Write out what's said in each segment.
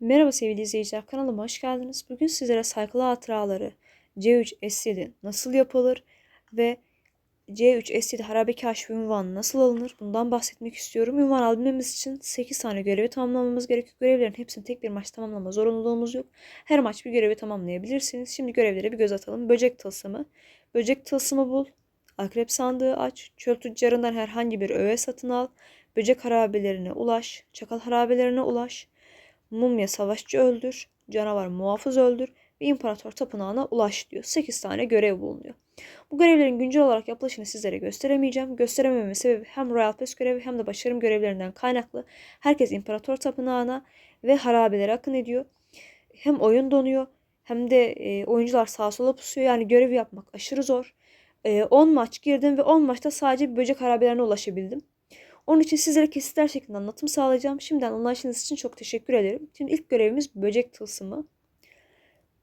Merhaba sevgili izleyiciler, kanalıma hoş geldiniz. Bugün sizlere saykılı hatıraları C3 S7 nasıl yapılır ve C3 S7 harabe kaşif ünvanı nasıl alınır bundan bahsetmek istiyorum. Ünvan alabilmemiz için 8 tane görevi tamamlamamız gerekiyor. Görevlerin hepsini tek bir maç tamamlama zorunluluğumuz yok. Her maç bir görevi tamamlayabilirsiniz. Şimdi görevlere bir göz atalım. Böcek tılsımı. Böcek tılsımı bul. Akrep sandığı aç. Çöl tüccarından herhangi bir öğe satın al. Böcek harabelerine ulaş. Çakal harabelerine ulaş mumya savaşçı öldür, canavar muhafız öldür ve imparator tapınağına ulaş diyor. 8 tane görev bulunuyor. Bu görevlerin güncel olarak yapılışını sizlere gösteremeyeceğim. Gösteremememin sebebi hem Royal Pass görevi hem de başarım görevlerinden kaynaklı. Herkes imparator tapınağına ve harabelere akın ediyor. Hem oyun donuyor hem de e, oyuncular sağa sola pusuyor. Yani görev yapmak aşırı zor. E, 10 maç girdim ve 10 maçta sadece böcek harabelerine ulaşabildim. Onun için sizlere kesitler şeklinde anlatım sağlayacağım. Şimdiden anlayışınız için çok teşekkür ederim. Şimdi ilk görevimiz böcek tılsımı.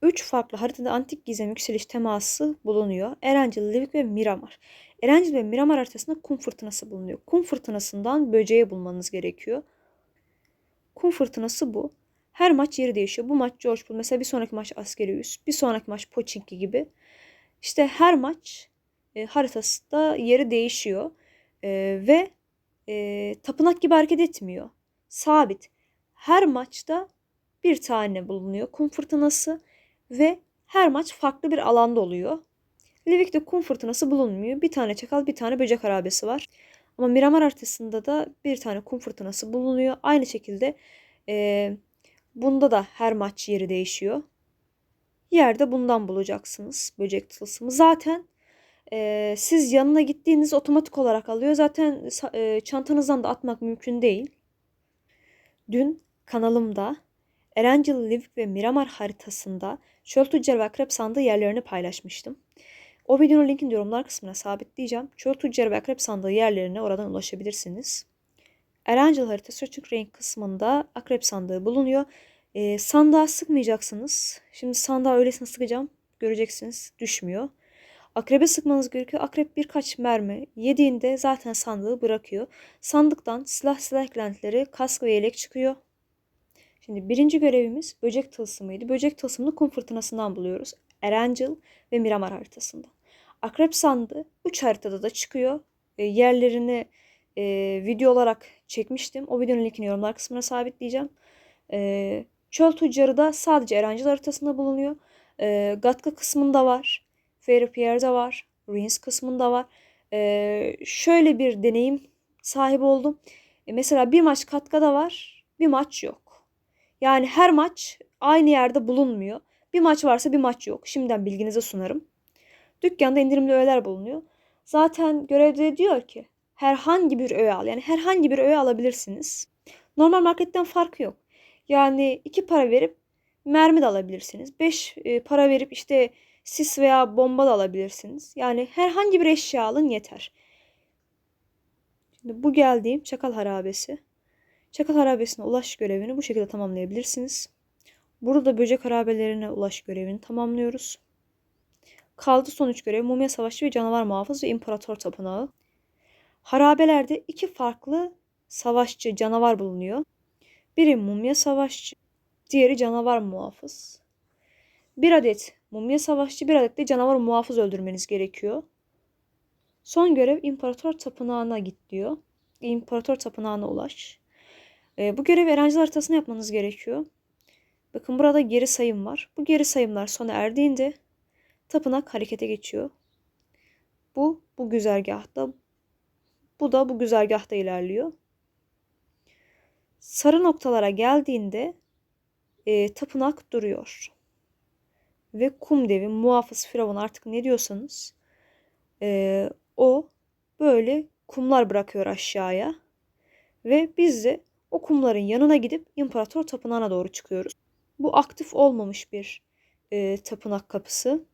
Üç farklı haritada antik gizem yükseliş teması bulunuyor. Erencil, Livik ve Miramar. Erencil ve Miramar haritasında kum fırtınası bulunuyor. Kum fırtınasından böceği bulmanız gerekiyor. Kum fırtınası bu. Her maç yeri değişiyor. Bu maç George Bull. Mesela bir sonraki maç Askeri Üs. Bir sonraki maç Pochinki gibi. İşte her maç e, haritası da yeri değişiyor. E, ve e, tapınak gibi hareket etmiyor. Sabit. Her maçta bir tane bulunuyor kum fırtınası ve her maç farklı bir alanda oluyor. Livik'te kum fırtınası bulunmuyor. Bir tane çakal, bir tane böcek harabesi var. Ama Miramar haritasında da bir tane kum fırtınası bulunuyor. Aynı şekilde e, bunda da her maç yeri değişiyor. Yerde bundan bulacaksınız böcek tılsımı. Zaten e, siz yanına gittiğiniz otomatik olarak alıyor. Zaten e, çantanızdan da atmak mümkün değil. Dün kanalımda Erencil, Livik ve Miramar haritasında Çöl Tüccar ve Akrep sandığı yerlerini paylaşmıştım. O videonun linkini yorumlar kısmına sabitleyeceğim. Çöl Tüccar ve Akrep sandığı yerlerine oradan ulaşabilirsiniz. Erencil haritası açık renk kısmında Akrep sandığı bulunuyor. E, sandığa sıkmayacaksınız. Şimdi sandığa öylesine sıkacağım. Göreceksiniz düşmüyor. Akrebe sıkmanız gerekiyor. Akrep birkaç mermi yediğinde zaten sandığı bırakıyor. Sandıktan silah silah eklentileri, kask ve yelek çıkıyor. Şimdi birinci görevimiz böcek tılsımıydı. Böcek tılsımını kum fırtınasından buluyoruz. Erencil ve Miramar haritasında. Akrep sandığı 3 haritada da çıkıyor. E, yerlerini e, video olarak çekmiştim. O videonun linkini yorumlar kısmına sabitleyeceğim. E, çöl tüccarı da sadece Erencil haritasında bulunuyor. E, Gatka kısmında var. Fairy Pierre'de var. Ruins kısmında var. Ee, şöyle bir deneyim sahibi oldum. E, mesela bir maç Katka'da var. Bir maç yok. Yani her maç aynı yerde bulunmuyor. Bir maç varsa bir maç yok. Şimdiden bilginize sunarım. Dükkanda indirimli öğeler bulunuyor. Zaten görevde diyor ki herhangi bir öğe al. Yani herhangi bir öğe alabilirsiniz. Normal marketten farkı yok. Yani iki para verip mermi de alabilirsiniz. Beş e, para verip işte sis veya bomba da alabilirsiniz. Yani herhangi bir eşya alın yeter. Şimdi bu geldiğim çakal harabesi. Çakal harabesine ulaş görevini bu şekilde tamamlayabilirsiniz. Burada da böcek harabelerine ulaş görevini tamamlıyoruz. Kaldı son üç görev mumya savaşı ve canavar muhafız ve imparator tapınağı. Harabelerde iki farklı savaşçı canavar bulunuyor. Biri mumya savaşçı, diğeri canavar muhafız. Bir adet mumya savaşçı, bir adet de canavar muhafız öldürmeniz gerekiyor. Son görev İmparator Tapınağı'na git diyor. İmparator Tapınağı'na ulaş. E, bu görev Erencil haritasını yapmanız gerekiyor. Bakın burada geri sayım var. Bu geri sayımlar sona erdiğinde tapınak harekete geçiyor. Bu bu güzergahta. Bu da bu güzergahta ilerliyor. Sarı noktalara geldiğinde e, tapınak duruyor ve kum devi, muhafız, firavun artık ne diyorsanız e, o böyle kumlar bırakıyor aşağıya ve biz de o kumların yanına gidip imparator tapınağına doğru çıkıyoruz. Bu aktif olmamış bir e, tapınak kapısı.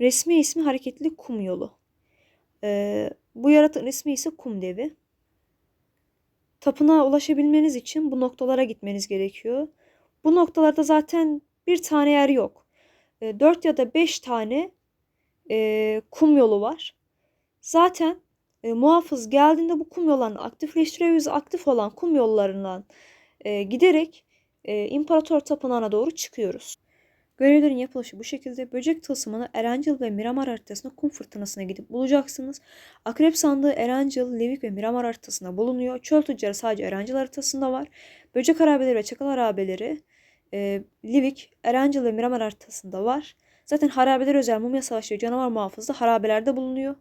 Resmi ismi hareketli kum yolu. E, bu yaratığın ismi ise kum devi. Tapınağa ulaşabilmeniz için bu noktalara gitmeniz gerekiyor. Bu noktalarda zaten bir tane yer yok. E, 4 ya da 5 tane e, kum yolu var. Zaten e, muhafız geldiğinde bu kum yollarını aktifleştiriyor. Aktif olan kum yollarından e, giderek e, İmparator Tapınağı'na doğru çıkıyoruz. Görevlerin yapılışı bu şekilde. Böcek tılsımını Erencil ve Miramar haritasında kum fırtınasına gidip bulacaksınız. Akrep sandığı Erencil, Livik ve Miramar haritasında bulunuyor. Çöl tüccarı sadece Erencil haritasında var. Böcek harabeleri ve çakal harabeleri e, Livik, Erencil ve Miramar haritasında var. Zaten harabeler özel mumya savaşı ve canavar muhafızı harabelerde bulunuyor.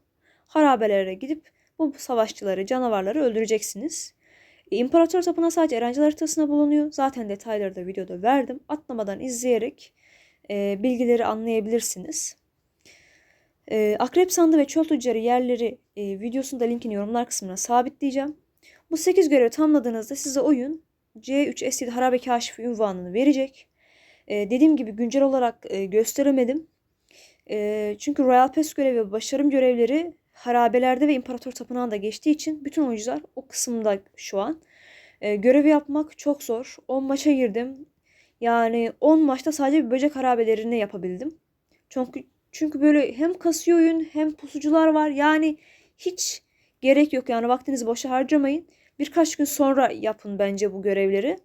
Harabelere gidip bu savaşçıları, canavarları öldüreceksiniz. E, İmparator Tapınağı sadece Erencil haritasında bulunuyor. Zaten detayları da videoda verdim. Atlamadan izleyerek e, bilgileri anlayabilirsiniz. E, Akrep Sandı ve Çöl Tüccarı yerleri e, videosunda linkini yorumlar kısmına sabitleyeceğim. Bu 8 görevi tamamladığınızda size oyun C3S7 Harabe Kaşifi ünvanını verecek. E, dediğim gibi güncel olarak e, gösteremedim. E, çünkü Royal Pass görevi ve başarım görevleri harabelerde ve İmparator Tapınağı'nda geçtiği için bütün oyuncular o kısımda şu an. E, görevi yapmak çok zor. 10 maça girdim. Yani 10 maçta sadece bir böcek harabelerini yapabildim. Çünkü çünkü böyle hem kasıyor oyun hem pusucular var. Yani hiç gerek yok yani vaktinizi boşa harcamayın. Birkaç gün sonra yapın bence bu görevleri.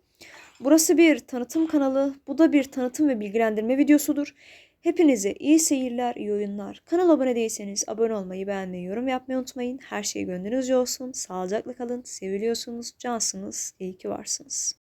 Burası bir tanıtım kanalı. Bu da bir tanıtım ve bilgilendirme videosudur. Hepinize iyi seyirler, iyi oyunlar. Kanala abone değilseniz abone olmayı, beğenmeyi, yorum yapmayı unutmayın. Her şey gönlünüzce olsun. Sağlıcakla kalın. Seviliyorsunuz, cansınız. İyi ki varsınız.